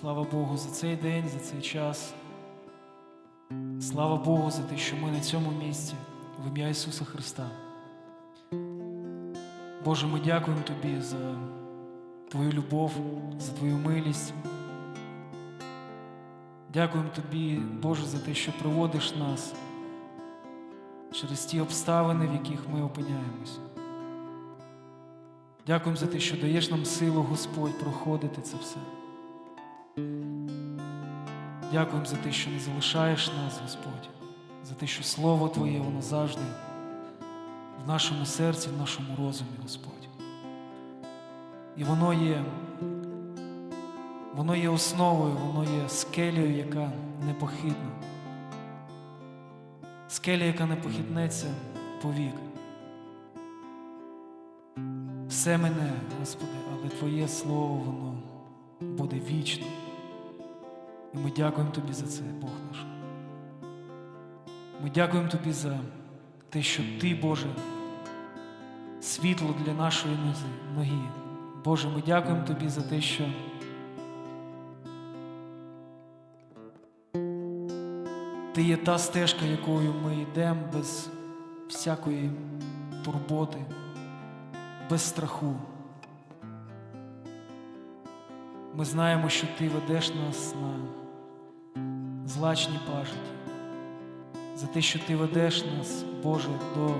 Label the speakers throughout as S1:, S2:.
S1: Слава Богу за цей день, за цей час. Слава Богу за те, що ми на цьому місці в ім'я Ісуса Христа. Боже, ми дякуємо Тобі за Твою любов, за Твою милість. Дякуємо Тобі, Боже, за те, що проводиш нас через ті обставини, в яких ми опиняємось. Дякуємо за те, що даєш нам силу, Господь, проходити це все. Дякуємо за те, що не залишаєш нас, Господь, за те, що Слово Твоє, воно завжди в нашому серці, в нашому розумі, Господь. І воно є, воно є основою, воно є скелею, яка непохитна. Скеля, яка не похитнеться повік. Все мене, Господи, але Твоє Слово, воно буде вічно. І ми дякуємо Тобі за це, Бог наш. Ми дякуємо Тобі за те, що Ти, Боже, світло для нашої ноги. Боже, ми дякуємо Тобі за те, що Ти є та стежка, якою ми йдемо без всякої турботи, без страху. Ми знаємо, що Ти ведеш нас на злачні пажиті, за те, що Ти ведеш нас, Боже, до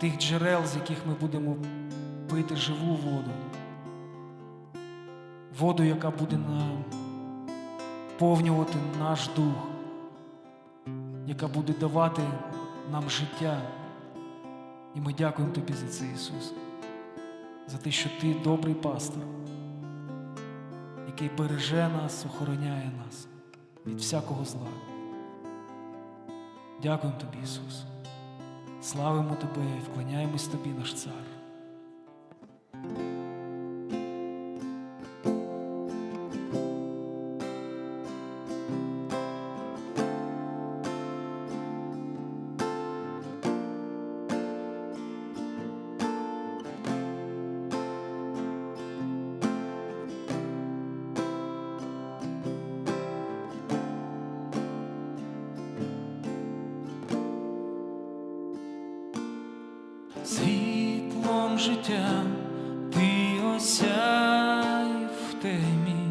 S1: тих джерел, з яких ми будемо пити живу воду, воду, яка буде наповнювати наш дух, яка буде давати нам життя. І ми дякуємо Тобі за це, Ісус, за те, що Ти добрий пастор який береже нас, охороняє нас від всякого зла. Дякуємо Тобі, Ісус. Славимо Тебе і вклоняємось Тобі, наш Цар. Життя ти осяй в темі,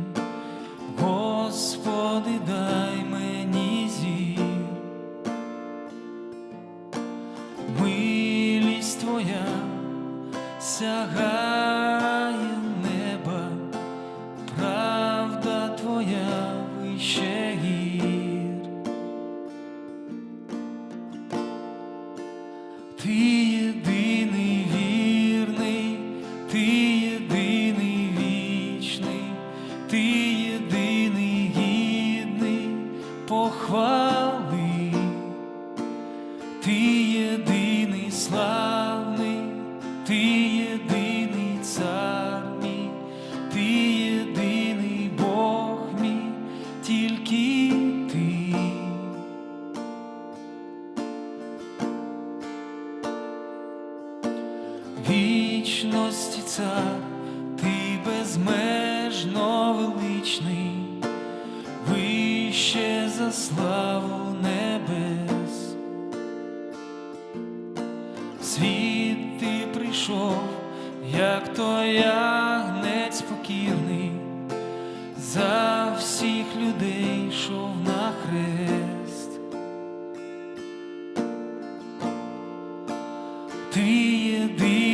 S1: Господи, дай мені зір. Милість Твоя сягає Вічності ти безмежно величний, вище за славу небес. Світ ти прийшов, як то ягнець покірний, за всіх людей йшов на хрест. Ти єдиний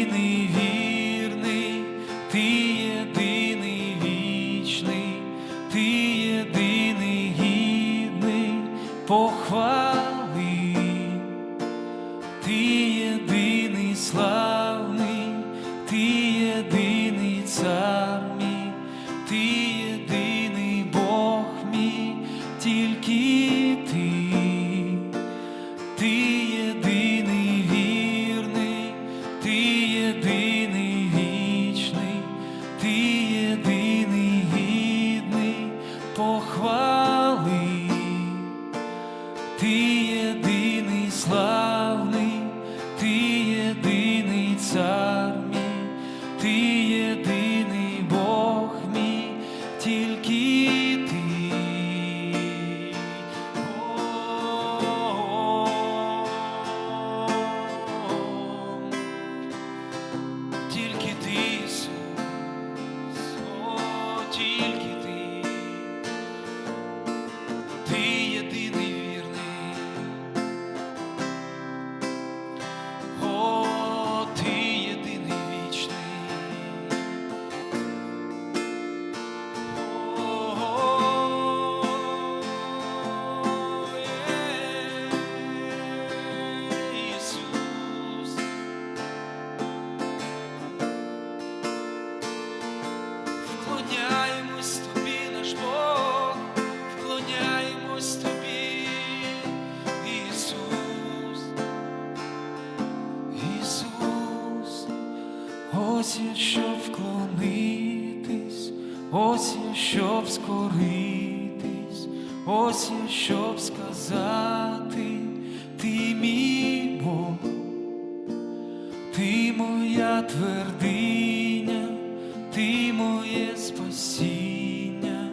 S1: ти моя твердиня, ти моє спасіння,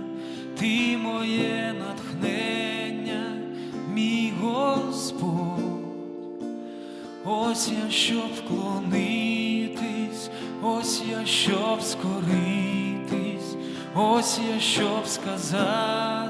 S1: ти моє натхнення, мій Господь. Ось я, щоб вклонитись, ось я, щоб скоритись, ось я, щоб сказати,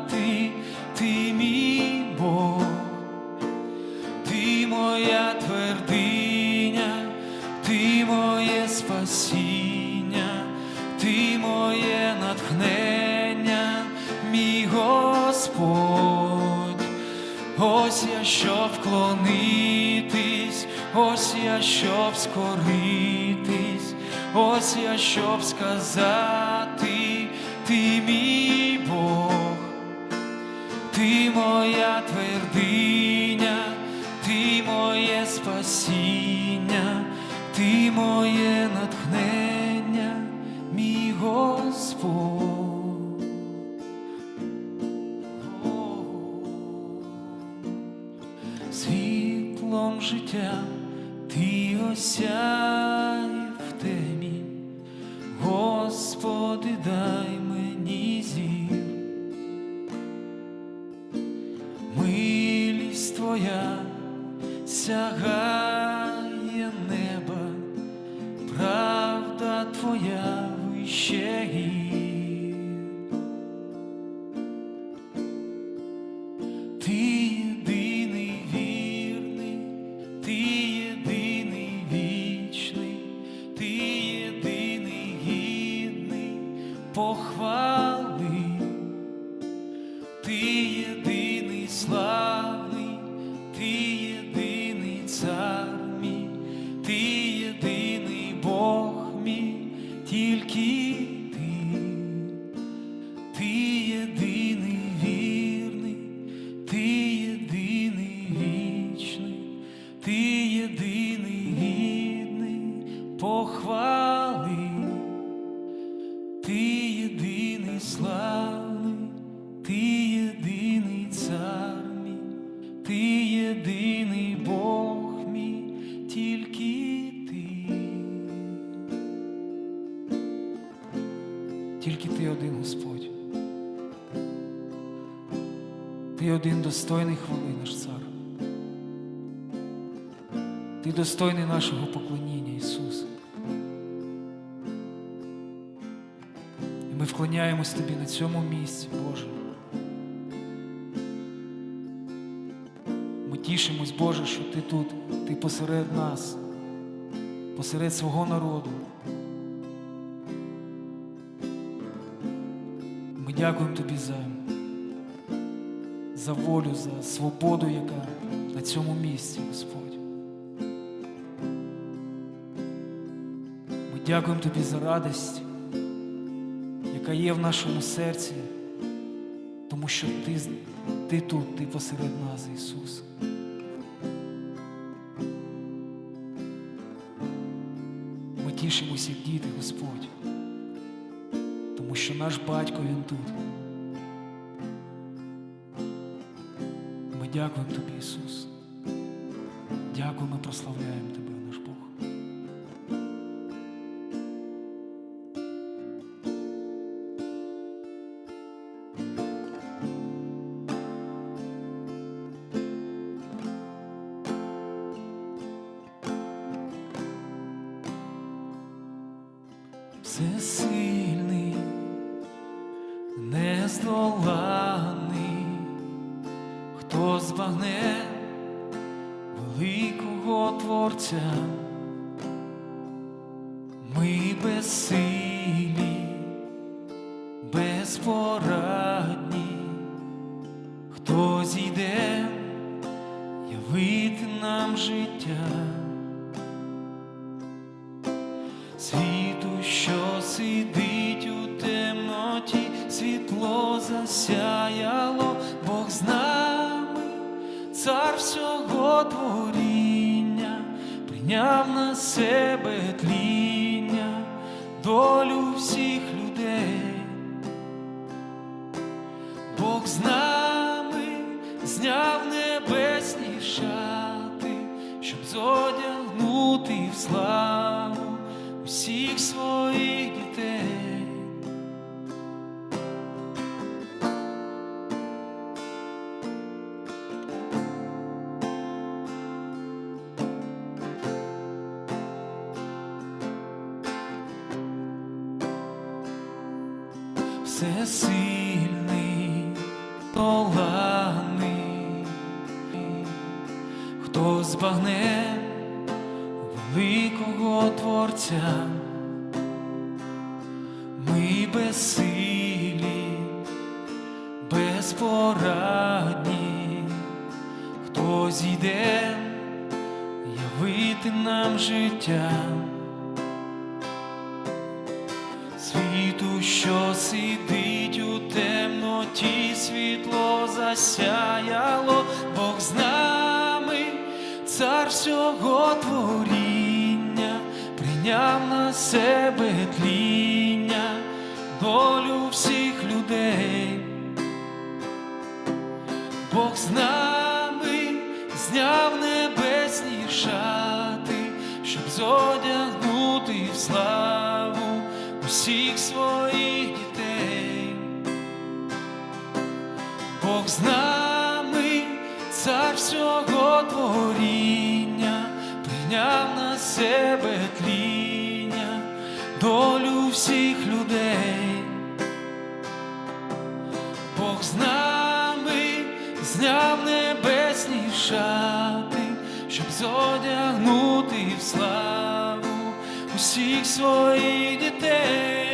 S1: щоб скоритись, ось я, щоб сказати, ти осяй в темі, Господи, дай мені зір, милість Твоя сягає неба, правда Твоя вище гір. Тільки Тільки ти один Господь. Ти один достойний хвали наш цар. Ти достойний нашого поклоніння, Ісус. І ми вклоняємось Тобі на цьому місці, Боже. Ми тішимось, Боже, що Ти тут, Ти посеред нас, посеред свого народу. Дякуємо Тобі за, за волю, за свободу, яка на цьому місці, Господь. Ми дякуємо Тобі за радість, яка є в нашому серці, тому що Ти, ти тут, Ти посеред нас, Ісус. Ми тішимося, діти, Господь що наш батько він тут. Ми дякуємо Тобі, Ісус. Дякуємо, прославляємо Тебе, нездоланий, хто збагне великого Творця, ми безсилі, безпорадні, хто зійде явити нам життя. світу, що сидить світло засяяло, Бог з нами, цар всього творіння, прийняв на себе тління, долю всіх людей, Бог з нами зняв небесні шати, щоб зодягнути в славу Всесильний, доланий, хто збагне великого Творця, ми безсилі, безпорадні, хто зійде явити нам життя що сидить у темноті, світло засяяло, Бог з нами, цар всього творіння, прийняв на себе тління, долю всіх людей. Бог з нами зняв небесні шати, щоб зодягнути в славу усіх своїх дітей. Бог з нами, цар всього творіння, прийняв на себе тління, долю всіх людей. Бог з нами зняв небесні шати, щоб зодягнути в славу усіх своїх дітей.